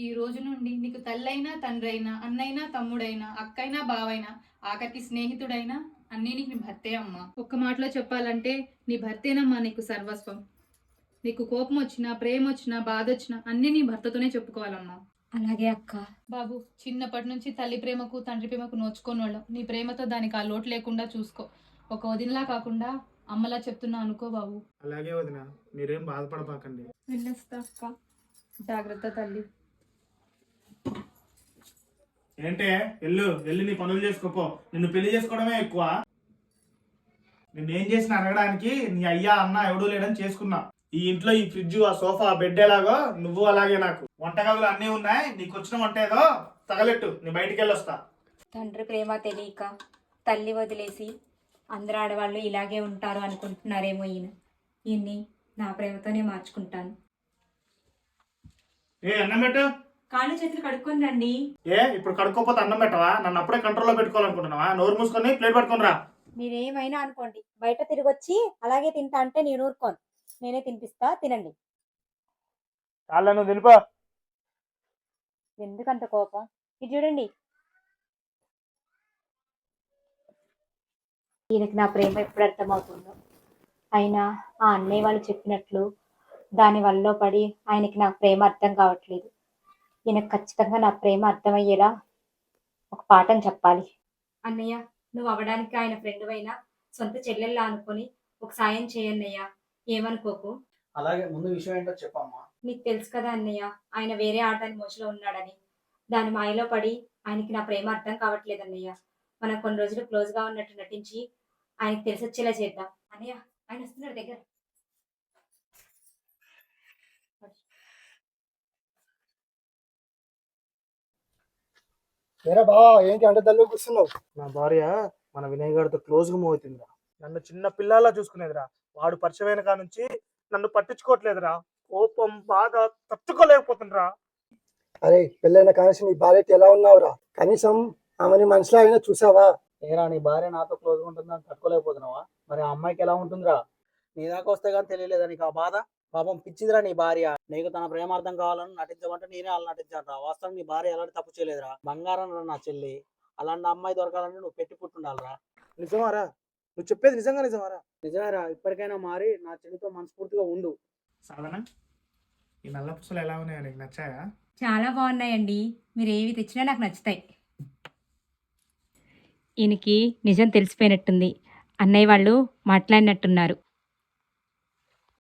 ఈ రోజు నుండి నీకు తల్లైనా తండ్రైనా అన్నైనా తమ్ముడైనా అక్కైనా బావైనా ఆఖరికి స్నేహితుడైనా అన్నీ నీకు నీ భర్తే అమ్మా. ఒక్క మాటలో చెప్పాలంటే నీ భర్తేనమ్మా నీకు సర్వస్వం. నీకు కోపం వచ్చినా ప్రేమ వచ్చినా బాధ వచ్చినా అన్నీ నీ భర్తతోనే చెప్పుకోవాలమ్మా. అలాగే అక్క. బాబు చిన్నప్పటి నుంచి తల్లి ప్రేమకు తండ్రి ప్రేమకు నోచుకోని వాళ్ళం నీ ప్రేమతో దానికి ఆ లోటు లేకుండా చూసుకో. ఒక వదినలా కాకుండా అమ్మలా చెప్తున్నా అనుకో బాబు. అలాగే వదిన మీరేం వెళ్ళొస్తా అక్క. జాగ్రత్త తల్లి. ఏంటే? ఎల్లు వెళ్ళి నీ పనులు చేసుకోపో. నిన్ను పెళ్ళి చేసుకోవడమే ఎక్కువ. నిన్నేం చేసిన అడగడానికి నీ అయ్యా అన్న ఎవడూ లేడని చేసుకున్నా. ఈ ఇంట్లో ఈ ఫ్రిడ్జ్ ఆ సోఫా ఆ బెడ్ ఎలాగో నువ్వు అలాగే నాకు. వంటగదులు అన్నీ ఉన్నాయి. నీకు వచ్చిన వంట ఏదో తగలెట్టు. నీ బయటికి వెళ్ళొస్తా తండ్రి ప్రేమ తెలియక తల్లి వదిలేసి అందరు ఆడవాళ్ళు ఇలాగే ఉంటారు అనుకుంటున్నారేమో ఈయన. ఈయన్ని నా ప్రేమతోనే మార్చుకుంటాను. ఏ అన్నం పెట్టు. కాళ్ళు చేతులు కడుక్కొని రండి. ఏ ఇప్పుడు కడుక్కోపోతే అన్నం పెట్టవా? నన్ను అప్పుడే కంట్రోల్లో పెట్టుకోవాలనుకుంటున్నావా? నోరు మూసుకొని ప్లేట్ పట్టుకొని రా. మీరేమైనా అనుకోండి బయట తిరిగి వచ్చి అలాగే తింటా అంటే నేను ఊరుకోను. నేనే తినిపిస్తా తినండి. నువ్వు తెలిపా ఎందుకంత కోపం? ఇది చూడండి. ఈయనకి నా ప్రేమ ఎప్పుడు అర్థమవుతుందో. అయినా ఆ అన్నయ్య వాళ్ళు చెప్పినట్లు దాని వల్ల పడి ఆయనకి నా ప్రేమ అర్థం కావట్లేదు. ఈయనకు ఖచ్చితంగా నా ప్రేమ అర్థమయ్యేలా ఒక పాఠం చెప్పాలి. అన్నయ్య నువ్వు అవ్వడానికి ఆయన ఫ్రెండ్ అయినా సొంత చెల్లెల్లా అనుకొని ఒక సాయం చేయన్నయ్య ఏమనుకోకు? అలాగే ముందు విషయం ఏంటో చెప్పమ్మా. నీకు తెలుసు కదా అన్నయ్య ఆయన వేరే ఆడదాని మోసలో ఉన్నాడని. దాని మాయలో పడి ఆయనకి నా ప్రేమ అర్థం కావట్లేదు అన్నయ్య మనం కొన్ని రోజులు క్లోజ్గా ఉన్నట్టు నటించి ఆయనకి తెలిసి వచ్చేలా చేద్దాం. అన్నయ్య ఆయన వస్తున్నాడు దగ్గర. ఏరా బావా ఏంటి అంట తల్లి కూర్చున్నావు? నా భార్య మన వినయ్ గారితో క్లోజ్గా మూవ్ అవుతుందిరా. నన్ను చిన్న పిల్లలా చూసుకునేదిరా. వాడు పరిచయమైన కాడ నుంచి నన్ను పట్టించుకోవట్లేదురా. కోపం బాధ తట్టుకోలేకపోతుందిరా. అరే పెళ్ళైన కనీసం నీ భార్య ఎలా ఉన్నావురా? కనీసం ఆమెని మనసులో అయినా చూసావా? ఏరా నీ భార్య నాతో క్లోజ్గా ఉంటుందని తట్టుకోలేకపోతున్నావా? మరి ఆ అమ్మాయికి ఎలా ఉంటుందిరా? నీ దాకా వస్తే కానీ తెలియలేదా నీకు ఆ బాధ? పాపం పిచ్చిదిరా నీ భార్య. నీకు తన ప్రేమార్థం కావాలని నటించమంటే నేనే వాళ్ళు నటించాను వాస్తవం నీ భార్య ఎలాంటి తప్పు చేయలేదురా. బంగారం రా నా చెల్లి. అలాంటి అమ్మాయి దొరకాలంటే నువ్వు పెట్టి పుట్టుండాలిరా. నిజమారా? నువ్వు చెప్పేది నిజంగా నిజమారా? నిజమేరా ఇప్పటికైనా మారి నా చెల్లితో మనస్ఫూర్తిగా ఉండు. సాధన ఈ నల్ల పుస్తలు ఎలా ఉన్నాయో నీకు నచ్చాయా? చాలా బాగున్నాయండి. మీరు ఏవి తెచ్చినా నాకు నచ్చుతాయి. ఈయనకి నిజం తెలిసిపోయినట్టుంది. అన్నయ్య వాళ్ళు మాట్లాడినట్టున్నారు.